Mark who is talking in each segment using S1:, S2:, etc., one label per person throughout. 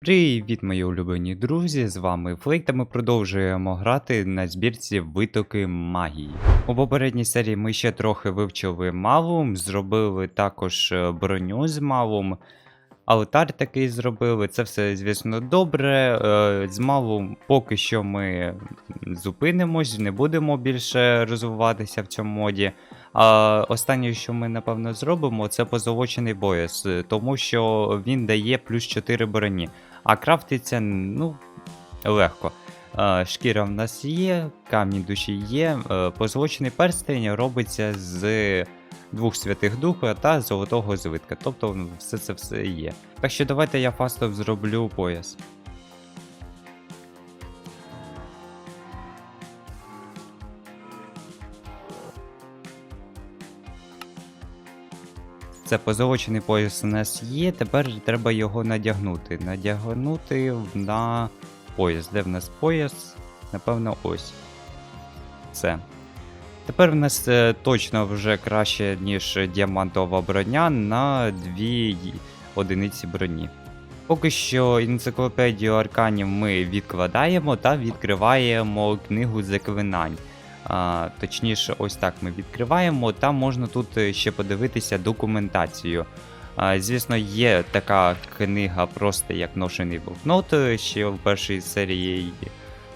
S1: Привіт, мої улюблені друзі! З вами Флейк, та ми продовжуємо грати на збірці витоки магії. У попередній серії ми ще трохи вивчили Малум, зробили також е, броню з Малум, алтар такий зробили. Це все, звісно, добре. Е, З Малум поки що ми зупинимось, не будемо більше розвиватися в цьому моді. А останнє, що ми напевно зробимо, це позолочений пояс, е, тому що він дає плюс 4 броні. А крафтиться, ну, легко. Е, Шкіра в нас є, камні душі є. е, Позолочений перстень робиться з двох святих духа та золотого звитка. Тобто ну, все це все є. Так що давайте я фастов зроблю пояс. Це позолочений пояс у нас є, тепер треба його надягнути. Надягнути на пояс. Де в нас пояс? Напевно, ось. Це. Тепер в нас е, точно вже краще, ніж діамантова броня на дві одиниці броні. Поки що енциклопедію арканів ми відкладаємо та відкриваємо книгу заклинань. Точніше, ось так ми відкриваємо. Там можна тут е, ще подивитися документацію. Звісно, є така книга, просто як ношений блокнот. е, Ще в першій серії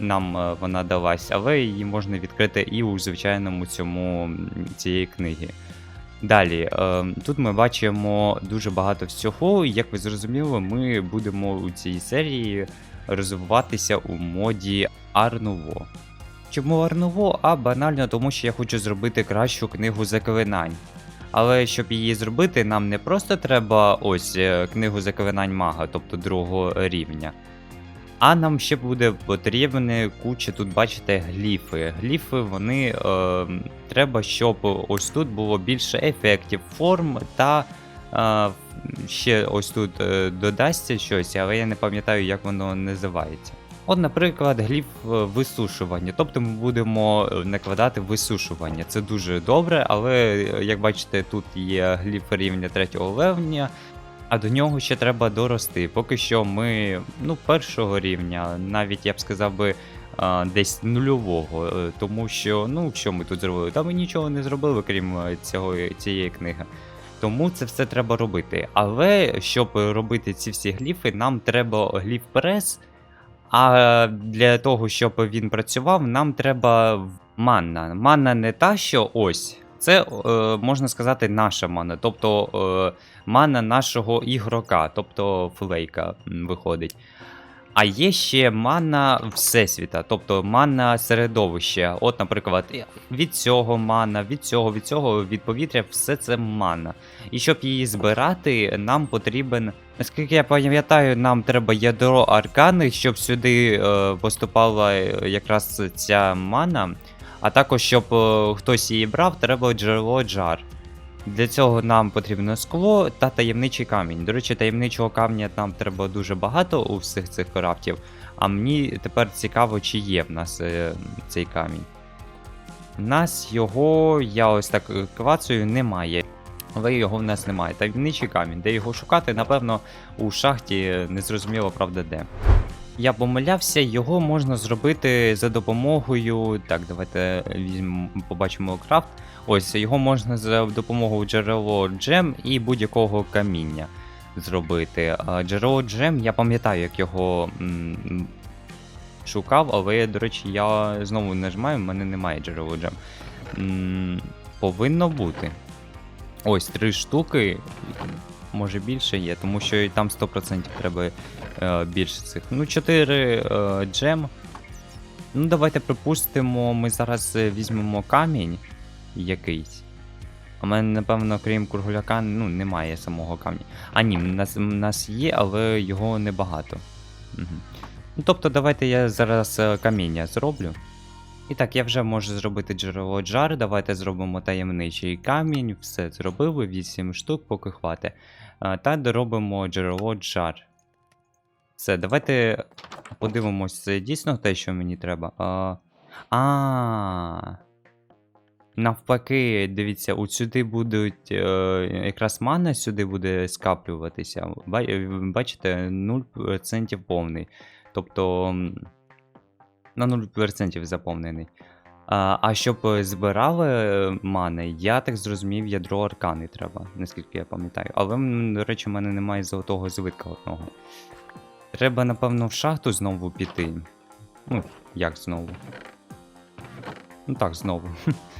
S1: нам е, вона далась, але її можна відкрити і у звичайному цьому цієї книги. Далі, тут ми бачимо дуже багато всього. Як ви зрозуміли, ми будемо у цій серії розвиватися у моді Арнуво. Чому Арнуво? А банально тому, що я хочу зробити кращу книгу заклинань. Але щоб її зробити, нам не просто треба ось е, книгу заклинань мага, тобто другого рівня. А нам ще буде потрібне куча, тут бачите, гліфи. Гліфи, вони е, треба, щоб ось тут було більше ефектів, форм та е, ще ось тут е, додасться щось, але я не пам'ятаю, як воно називається. От, наприклад, гліф е, висушування. Тобто ми будемо е, накладати висушування. Це дуже добре, але е, як бачите, тут є гліф рівня третього рівня, а до нього ще треба дорости. Поки що ми ну, першого рівня, навіть я б сказав би. Десь нульового, тому що ну що ми тут зробили? Та ми нічого не зробили, крім цього цієї книги. Тому це все треба робити. Але щоб робити ці всі гліфи, нам треба гліф прес. А для того, щоб він працював, нам треба манна. Манна не та, що ось. Це е, можна сказати наша мана, тобто мана нашого ігрока, тобто флейка виходить. А є ще манна Всесвіта, тобто манна середовища. От, наприклад, від цього манна, від цього, від цього, від повітря, все це манна. І щоб її збирати, нам потрібен. Наскільки я пам'ятаю, нам треба ядро аркани, щоб сюди е, поступала е, якраз ця мана. А також, щоб е, хтось її брав, треба джерело джар. Для цього нам потрібно скло та таємничий камінь. До речі, таємничого камня нам треба дуже багато у всіх цих крафтів. А мені тепер цікаво, чи є в нас е, цей камінь. У нас його, я ось так е, клацаю, немає. Але його в нас немає. Таємничий камінь, де його шукати, напевно, у шахті незрозуміло, правда, де. Я помилявся, його можна зробити за допомогою. Так, давайте візьмемо, побачимо крафт. Ось його можна за допомогою джерело джем і будь-якого каміння зробити. Джерело джем, я пам'ятаю, як його м, шукав, але, до речі, я знову нажимаю, в мене немає джерело джем. М, Повинно бути. Ось три штуки. Може більше є, тому що і там 100% треба е, більше цих. Ну, 4 е, джем. Ну, давайте припустимо, ми зараз е, візьмемо камінь якийсь. У мене, напевно, крім кругляка, ну, немає самого камня. А ні, в нас, нас є, але його небагато. Угу. Ну, тобто, давайте я зараз е, каміння зроблю. І так, я вже можу зробити джерело джар. Давайте зробимо таємничий камінь. Все зробили, 8 штук, поки хватить. Та доробимо джерело джар. Все, давайте подивимось, це дійсно те, що мені треба. А. а Навпаки, дивіться, от сюди будуть е, якраз мана сюди буде скаплюватися. Е, Бачите, 0% повний. Тобто на 0% заповнений. А, щоб е, збирали е, мани, я так зрозумів, ядро аркани треба, наскільки я пам'ятаю. Але, до речі, в мене немає золотого звитка одного. Треба, напевно, в шахту знову піти. Ну, як знову? Ну так, знову.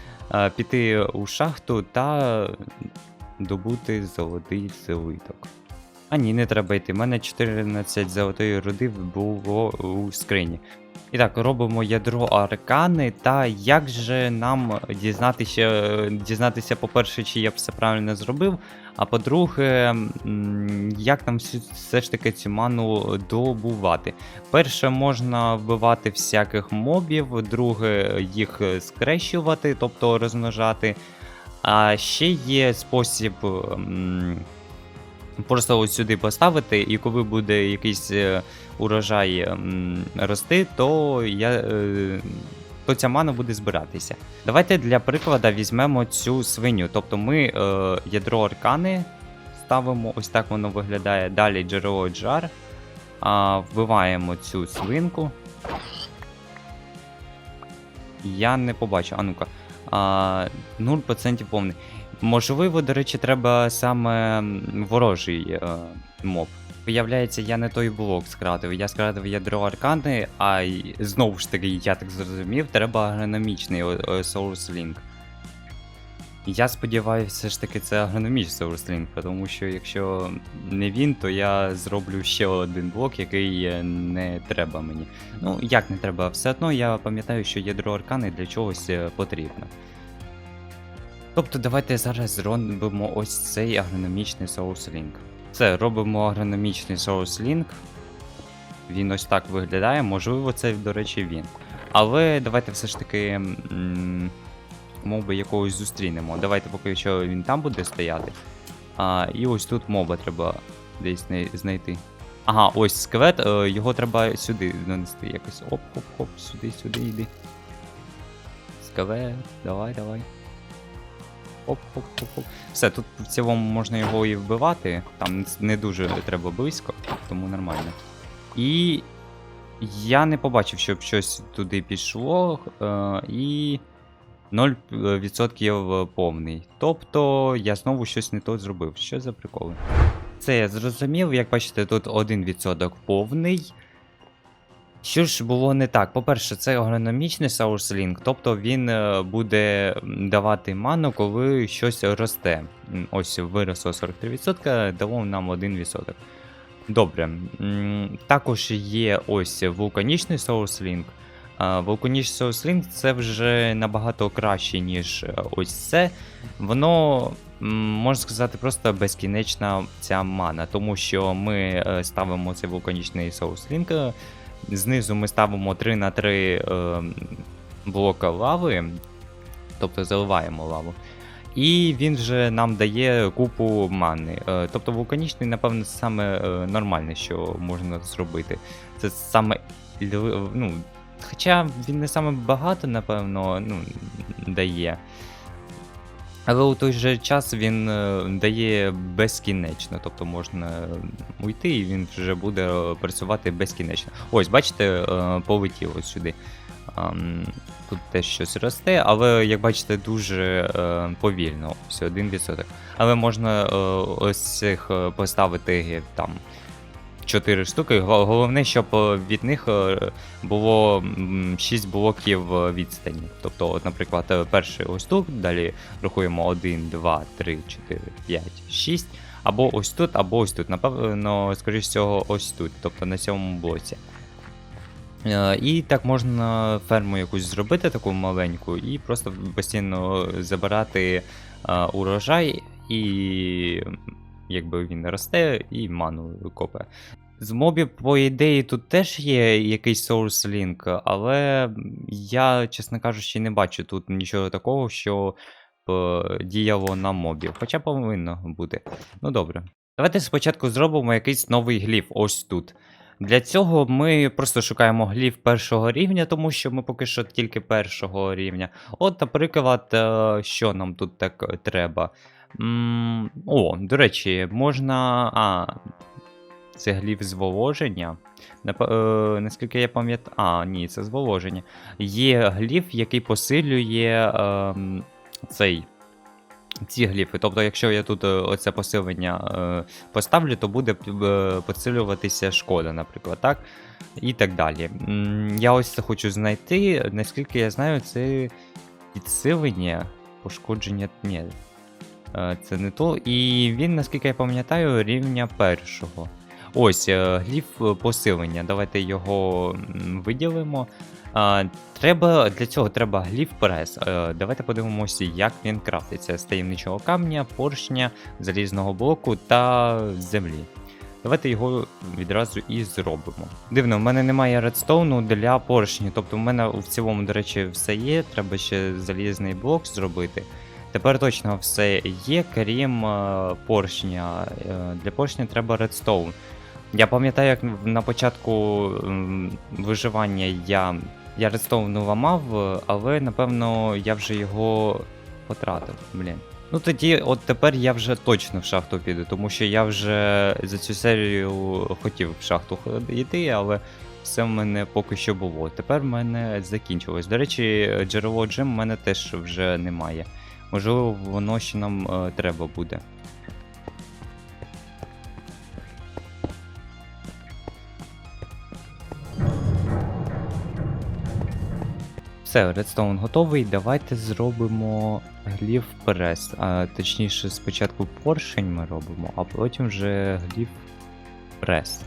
S1: Піти у шахту та добути золотий злиток. А ні, не треба йти. У мене 14 золотої руди було у скрині. І так, робимо ядро аркани. Та як же нам дізнатися, дізнатися, по-перше, чи я все правильно зробив. А по-друге, як нам все ж таки цю ману добувати? Перше, можна вбивати всяких мобів, друге, їх скрещувати, тобто розмножати. А ще є спосіб просто ось сюди поставити, і коли буде якийсь е, урожай рости, то я. е, То ця мана буде збиратися. Давайте для прикладу візьмемо цю свиню. Тобто ми е, ядро аркани ставимо, ось так воно виглядає. Далі джерело джар. А, вбиваємо цю свинку. Я не побачу. А ну-ка. А, 0% повний. Можливо, до речі, треба саме ворожий е, моб. Виявляється, я не той блок скрадив. Я скрадив ядро аркани, а знову ж таки, я так зрозумів, треба агрономічний о- о, Source Link. Я сподіваюся, все ж таки це агрономічний Source Link, тому що якщо не він, то я зроблю ще один блок, який е, не треба мені. Ну, як не треба, все одно я пам'ятаю, що ядро аркани для чогось е, потрібно. Тобто давайте зараз зробимо ось цей агрономічний Source Link. Все, робимо агрономічний Source Link. Він ось так виглядає, можливо, це, до речі, він. Але давайте все ж таки моби якогось зустрінемо. Давайте поки що він там буде стояти. А, і ось тут моба треба десь знайти. Ага, ось скелет, е, його треба сюди нанести якось. Оп-оп-оп, сюди, сюди йди. Скелет, давай, давай. Оп-оп-оп-оп. Все, тут в цілому можна його і вбивати, там не дуже треба близько, тому нормально. І я не побачив, щоб щось туди пішло, е, і 0% повний. Тобто я знову щось не то зробив. Що за приколи? Це я зрозумів, як бачите, тут 1% повний. Що ж було не так? По-перше, це агрономічний Link, тобто він е, буде давати ману, коли щось росте. Ось виросло 43%, дало нам 1%. Добре. Також є ось вулканічний Link. Вулканічний Link це вже набагато краще, ніж е, ось це. Воно, можна сказати, просто безкінечна ця мана, тому що ми е, ставимо цей вулканічний Link, е, Знизу ми ставимо 3 на 3 е, блока лави, тобто заливаємо лаву. І він вже нам дає купу мани. Е, тобто вулканічний, напевно, це саме е, нормальне, що можна зробити. Це саме. Ну, хоча він не саме багато, напевно, ну, дає. Але у той же час він е, дає безкінечно, тобто можна уйти і він вже буде працювати безкінечно. Ось, бачите, е, полетіло сюди. Тут теж щось росте, але як бачите, дуже е, повільно, ось 1%. Але можна ось цих поставити там 4 штуки. Головне, щоб е, від них е, було м, 6 блоків е, відстані. Тобто, от, наприклад, перший ось тут, далі рахуємо 1, 2, 3, 4, 5, 6. Або ось тут, або ось тут. Напевно, скоріш всього, ось тут, тобто на цьому блоці. І так можна ферму якусь зробити, таку маленьку, і просто постійно забирати урожай, і якби він росте, і ману копає. З мобів, по ідеї, тут теж є якийсь Source Link, але я, чесно кажучи, не бачу тут нічого такого, що б е, діяло на мобів. Хоча повинно бути. Ну добре. Давайте спочатку зробимо якийсь новий гліф ось тут. Для цього ми просто шукаємо гліф першого рівня, тому що ми поки що тільки першого рівня. От, наприклад, е, що нам тут так треба. М, О, до речі, можна. А, це гліф зволоження. Е, наскільки я пам'ятаю. А, ні, це зволоження. Є гліф, який посилює ем, цей. Ці гліфи. Тобто, якщо я тут е, оце посилення е, поставлю, то буде е, посилюватися шкода, наприклад, так? І так далі. Я ось це хочу знайти. Наскільки я знаю, це підсилення, пошкодження. Ні. е, Це не то. І він, наскільки я пам'ятаю, рівня першого. Ось, е, гліф е, посилення. Давайте його виділимо. Треба, для цього треба гліф прес. Е, давайте подивимося, як він крафтиться з таємничого камня, поршня, залізного блоку та землі. Давайте його відразу і зробимо. Дивно, в мене немає редстоуну для поршні, тобто в мене в цілому, до речі, все є. Треба ще залізний блок зробити. Тепер точно все є, крім поршня. Для поршня треба редстоун. Я пам'ятаю, як на початку виживання я, я редстоун ламав, е, але напевно я вже його потратив. Блін. Ну тоді, от тепер я вже точно в шахту піду, тому що я вже за цю серію хотів в шахту йти, але все в мене поки що було. Тепер в мене закінчилось. До речі, джерело джем в мене теж вже немає. Можливо, воно ще нам е, треба буде. Все, редстоун готовий. Давайте зробимо гліф прес. А, точніше, спочатку поршень ми робимо, а потім вже гліф прес.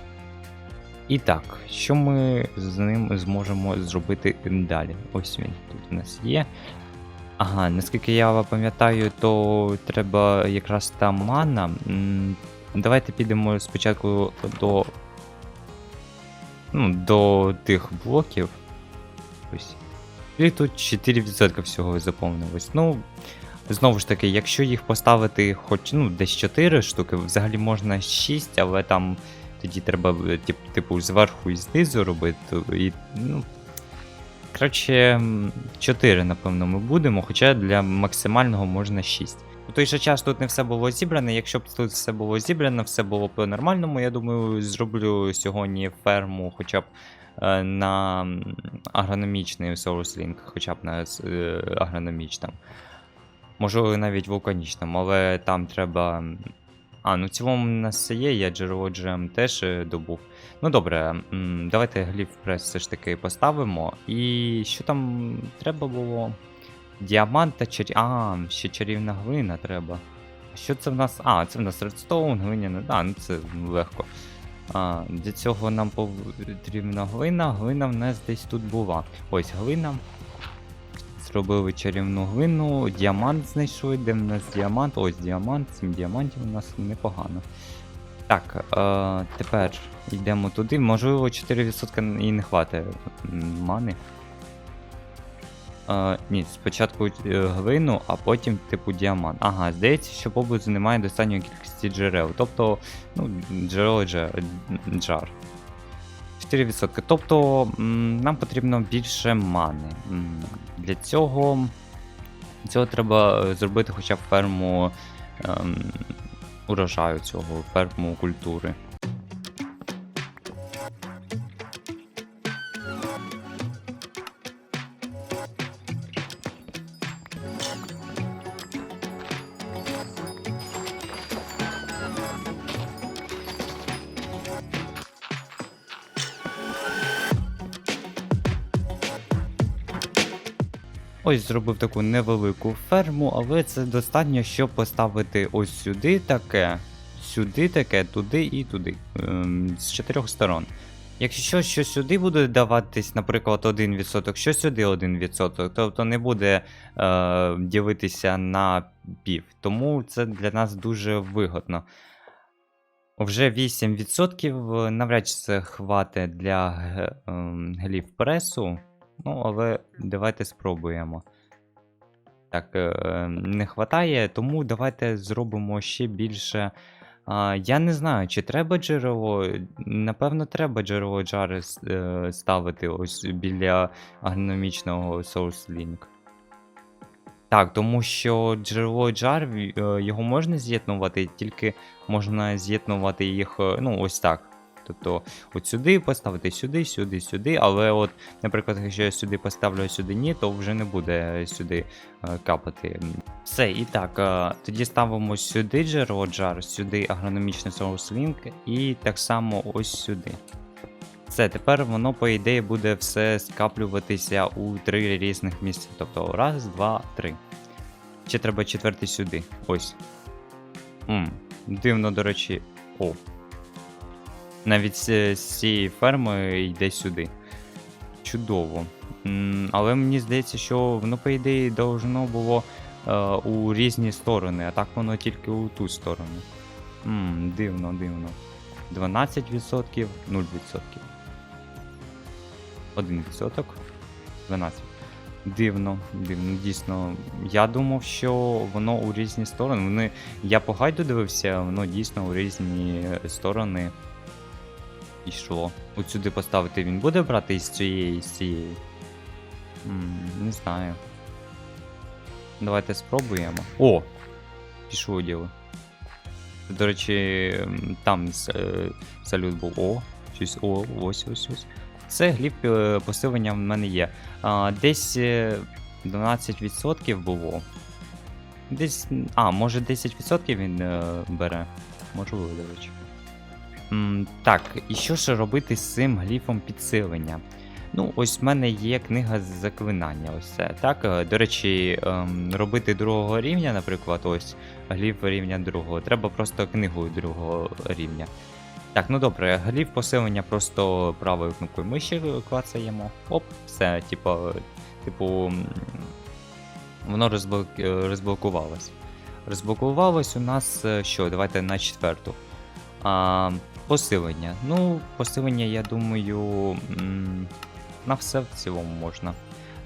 S1: І так, що ми з ним зможемо зробити далі? Ось він тут у нас є. Ага, наскільки я пам'ятаю, то треба якраз та мана. Давайте підемо спочатку до. Ну, до тих блоків. Ось. І тут 4% всього заповнилось. Ну, знову ж таки, якщо їх поставити хоч ну, десь 4 штуки, взагалі можна 6, але там тоді треба е, тип, типу зверху і знизу робити. І, ну, коротше, 4, напевно, ми будемо, хоча для максимального можна 6. У той же час тут не все було зібране. Якщо б тут все було зібрано, все було по-нормальному, я думаю, зроблю сьогодні ферму хоча б на агрономічний Link, хоча б на е, агрономічному. Можливо, навіть вулканічному, але там треба. А, ну в цілому у нас є, я джерело GM теж е, добув. Ну добре, давайте гліф прес все ж таки поставимо. І що там треба було? Діамант та чарі... А, ще чарівна глина треба. Що це в нас? А, це в нас редстоун, глиняна. А, ну це легко. А, для цього нам потрібна глина. Глина в нас десь тут була. Ось глина. Зробили чарівну глину, діамант знайшли, де в нас діамант. Ось діамант, 7 діамантів у нас непогано. Так, е, тепер йдемо туди. Можливо, 4% і не хватає мани. Е, ні, спочатку е, глину, а потім типу діамант. Ага, здається, що поблизу немає достатньої кількості джерел. Тобто, ну, джерело дже- джар. 4%. Тобто нам потрібно більше мани. Для цього, цього треба е, зробити хоча б ферму ем, урожаю цього, ферму культури. Ось зробив таку невелику ферму, але це достатньо, щоб поставити ось сюди таке, сюди таке, туди і туди. Ем, з чотирьох сторон. Якщо що сюди буде даватись, наприклад, 1%, що сюди 1%, тобто не буде е, ділитися на пів. Тому це для нас дуже вигодно. Вже 8% навряд чи це хватить для ге- ем, гліф пресу. Ну, але давайте спробуємо. Так, е, не хватає, тому давайте зробимо ще більше я не знаю, чи треба джерело. Напевно, треба джерело джари е, ставити ось біля агрономічного Source Link. Так, тому що джерело джар, е, його можна з'єднувати, тільки можна з'єднувати їх, ну, ось так. Тобто, от сюди поставити, сюди, сюди, сюди. Але от, наприклад, якщо я сюди поставлю, а сюди ні, то вже не буде сюди е, капати. Все, і так, е, тоді ставимо сюди джерело джар, сюди агрономічний Link і так само ось сюди. Все, тепер воно, по ідеї, буде все скаплюватися у три різних місця. Тобто раз, два, три. Ще треба четвертий сюди. Ось. М, дивно, до речі. О. Навіть з, цієї ферми йде сюди. Чудово. Але мені здається, що воно, по ідеї, должно було е, у різні сторони, а так воно тільки у ту сторону. М, дивно, дивно. 12%, 0%. 1%. 12. Дивно, дивно, дійсно. Я думав, що воно у різні сторони. Вони, я по гайду дивився, воно дійсно у різні сторони йшло. От сюди поставити він буде брати із цієї, з цієї. Не знаю. Давайте спробуємо. О! Пішло діло. До речі, там е, салют був. О, щось. О, ось ось ось. Це гліб е, посилення в мене є. А, десь е, 12% було. Десь. А, може 10% він е, бере. Можливо, до речі. Так, і що ж робити з цим гліфом підсилення? Ну, ось в мене є книга з заклинання. Ось це. Так, е, до речі, ем, робити другого рівня, наприклад, ось гліф рівня другого. Треба просто книгу другого рівня. Так, ну добре, гліф посилення просто правою кнопкою миші клацаємо. Оп, все, типу, типу, воно е, розблокувалось. Розблокувалось у нас е, що? Давайте на четверту. А, посилення. Ну, посилення, я думаю, на все в цілому можна.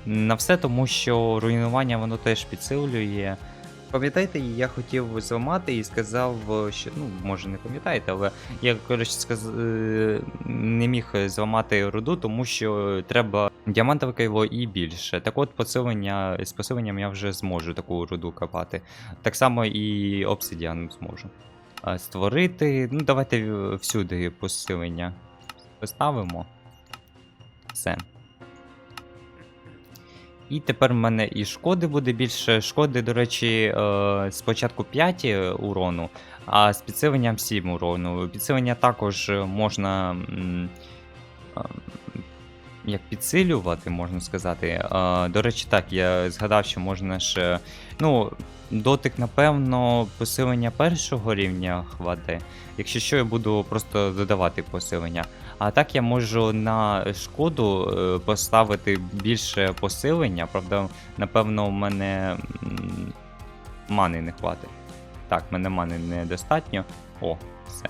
S1: На все, тому що руйнування воно теж підсилює. Пам'ятаєте, я хотів зламати і сказав, що. Ну, може не пам'ятаєте, але я, коротше, сказ... е, не міг зламати руду, тому що треба діамантове кайло і більше. Так от посилення, з посиленням я вже зможу таку руду копати. Так само і обсидіан зможу. А, Створити. Ну, давайте всюди посилення поставимо. Все. І тепер в мене і шкоди буде більше. Шкоди, до речі, е, спочатку 5 урону, а з підсиленням 7 урону. Підсилення також можна. е, Як підсилювати, можна сказати. Е, До речі, так, я згадав, що можна ж. Ну, дотик, напевно, посилення першого рівня хватить. Якщо що, я буду просто додавати посилення. А так я можу на шкоду е, поставити більше посилення. Правда, напевно, у мене мани не хватить. Так, мене мани недостатньо. О, все.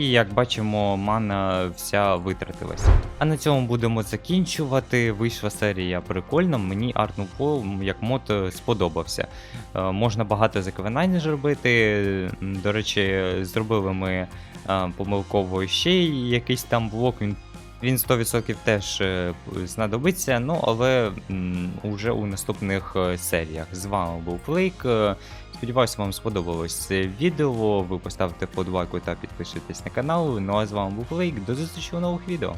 S1: І як бачимо, мана вся витратилась. А на цьому будемо закінчувати. Вийшла серія прикольно. Мені Art Nouveau як мод е, сподобався. Е, Можна багато заклинань зробити. До речі, зробили ми е, помилково ще якийсь там блок. Він, він 100% теж е, знадобиться, ну але м, у наступних е, серіях. З вами був Флейк. Е, Сподіваюся, вам сподобалось це відео. Ви поставте подвайку та підпишитесь на канал. Ну а з вами був Флейк. До зустрічі у нових відео.